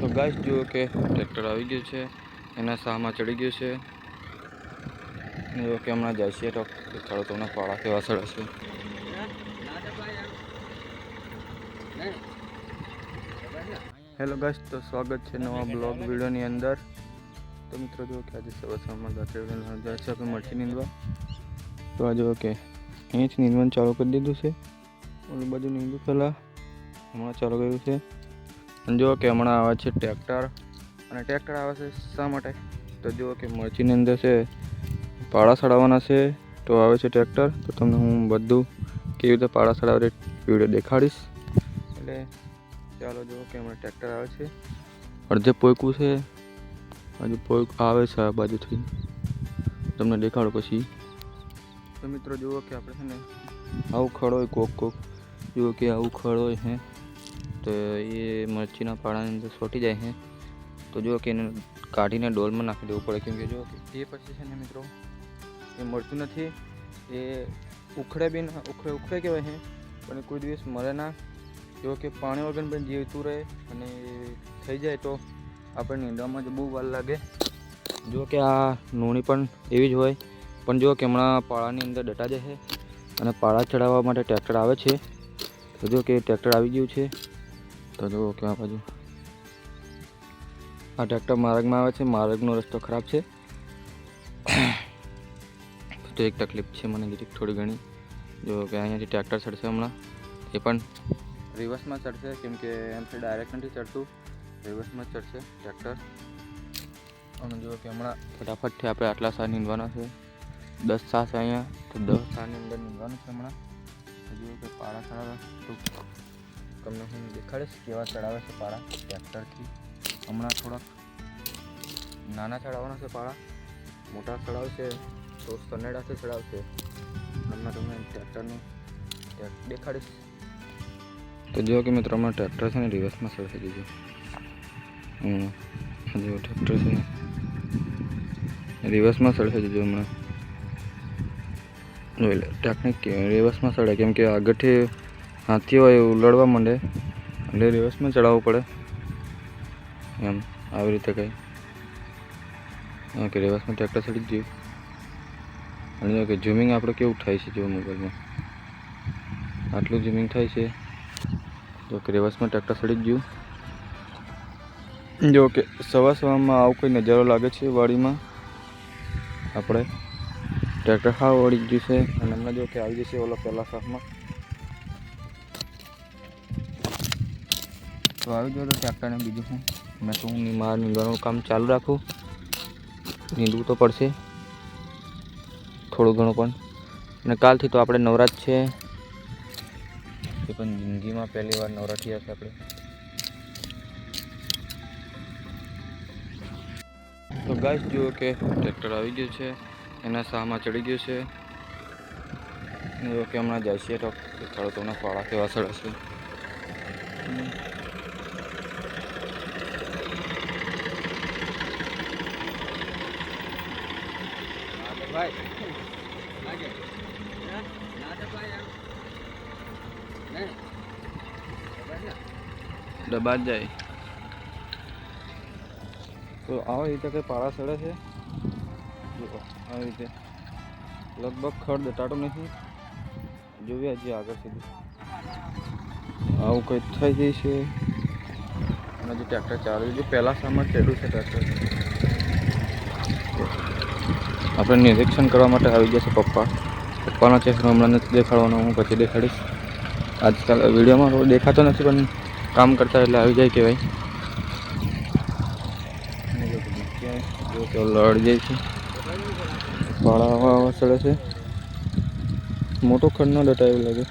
તો ગાઈસ, જુઓ કે ટ્રેક્ટર આવી ગયું છે. એના સામાં ચડી ગયું છે. જુઓ કે હમણાં જાય છે તો દેખાડો તમને પાળા કેવા સડશે હેલો ગાઈસ, તો સ્વાગત છે નવા બ્લોગ વિડીયોની અંદર. તો મિત્રો, જુઓ કે આજે સવાર સવારમાં રાત્રે જાય છે આપણે મરચી નીંદવા. તો આ જુઓ કે અહીંયાથી નીંદવાનું ચાલુ કરી દીધું છે. ઓલું બાજુ નીંદું પહેલાં. હમણાં ચાલુ કર્યું છે. જુઓ કે હમણાં આવે છે ટ્રેક્ટર. અને ટ્રેક્ટર આવે છે શા માટે? તો જુઓ કે મરચીની અંદર છે, પાળા સડાવવાના છે, તો આવે છે ટ્રેક્ટર. તો તમને હું બધું કેવી રીતે પાળા સડાવે વીડિયો દેખાડીશ. એટલે ચાલો જુઓ કે હમણાં ટ્રેક્ટર આવે છે. અડધે પોઈકું છે હજુ પોઈક આવે છે આ બાજુથી, તમને દેખાડો પછી. તો મિત્રો જુઓ કે આપણે છે ને, આવું ખડ કોક કોક, જુઓ કે આવું ખડો હોય હે. તો એ મરચીના પાડાની અંદર સોટી જાય છે. તો જો કે એને કાઢીને ડોલમાં નાખી દેવું પડે. કેમ કે જો કે એ પછી છે ને મિત્રો, એ મળતું નથી, એ ઉખડે બી ના, ઉખડે ઉખડે કહેવાય છે. પણ કોઈ દિવસ મરે ના. જો કે પાણી વગર પણ જીવતું રહે અને થઈ જાય તો આપણે નીંદવામાં જ બહુ વાર લાગે. જો કે આ નૂણી પણ એવી જ હોય. પણ જો કે હમણાં પાળાની અંદર ડટા જશે અને પાળા ચડાવવા માટે ટ્રેક્ટર આવે છે. તો જો કે ટ્રેક્ટર આવી ગયું છે. તો જુઓ કે આ બાજુ. આ ટ્રેક્ટર માર્ગમાં આવે છે. માર્ગનો રસ્તો ખરાબ છે. તો એક તકલીફ છે મને જરીક થોડી ઘણી. જો કે અહીંયાથી ટ્રેક્ટર ચડશે હમણાં, એ પણ રિવર્સમાં ચડશે. કેમ કે એમથી ડાયરેક્ટ નથી ચડતું. રિવર્સમાં ચડશે ટ્રેક્ટર અને જુઓ કે હમણાં ફટાફટથી આપણે આટલા સાર નીંદવાના છે. દસ સાસ અહીંયા. તો દસ સારની અંદર નીંદવાનું છે હમણાં. જુઓ કે પાડા તો તમને હું દેખાડીશ કેવા ચડાવે છે પાળા ટ્રેક્ટરથી. હમણાં થોડાક નાના ચડાવવાના છે પાળા. મોટા ચડાવશે, તો સનેડાથી ચડાવશે. હમણાં તમને ટ્રેક્ટરનું દેખાડીશ. તો જો કે મિત્રો, હમણાં ટ્રેક્ટર છે ને રિવર્સમાં ચડશે દીજો હમ જો ટ્રેક્ટર છે ને. રિવર્સમાં સળસે દીજો હમણાં. જોઈ લે ટેકનિક રિવર્સમાં સળે કેમ કે આગળથી હાથી હોય એવું લડવા માંડે. એટલે રિવર્સમાં ચડાવવું પડે. એમ, આવી રીતે કંઈ. ઓકે રિવર્સમાં ટ્રેક્ટર ચડી જ ગયું. અને જો કે ઝૂમિંગ આપણે કેવું થાય છે જો મોબાઈલમાં આટલું ઝૂમિંગ થાય છે. તો કે રિવર્સમાં ટ્રેક્ટર ચડી જ ગયું. જો કે સવાર સવારમાં આવું કોઈ નજારો લાગે છે વાડીમાં? આપણે. ટ્રેક્ટર હા વળી ગયું છે. અને હમણાં જો કે આવી જશે ઓલા પહેલા સાફમાં તો આવી ગયો તો ટ્રેક્ટરને બીજું શું? મેં તો હું મારા નીંદવાનું કામ ચાલુ રાખું. નીંદવું તો પડશે. થોડું ઘણું પણ. અને કાલથી તો આપણે નવરાત છે. એ પણ જિંદગીમાં પહેલી વાર નવરા હશે આપણે. તો ગાય જુઓ કે ટ્રેક્ટર આવી ગયું છે. એના સામાં ચડી ગયું છે. જો કે હમણાં જાય છે તો. દેખાડો તમને ફાળા કેવા સડે છે લાગે જ જાય. તો આવી રીતે કંઈ પાળા સડે છે? જુઓ આવી રીતે. લગભગ ખડ દટાતો નથી જોઈએ હજી આગળ સુધી. આવું કંઈક થઈ જાય છે? અને હજી ટ્રેક્ટર ચાલુ છે. પહેલાં સામાન ચડ્યું છે ટ્રેક્ટર આપણે નિરીક્ષણ કરવા માટે આવી જશે પપ્પા. પપ્પાનો ચહેરો હમણાં નથી દેખાડવાનો, હું પછી દેખાડીશ. આજકાલ વિડીયોમાં દેખાતો નથી, પણ કામ કરતા એટલે આવી જાય કહેવાય. જો કે લડ જાય છે. આવા ચડે છે. મોટો ખંડ ન ડટા એવું લાગે.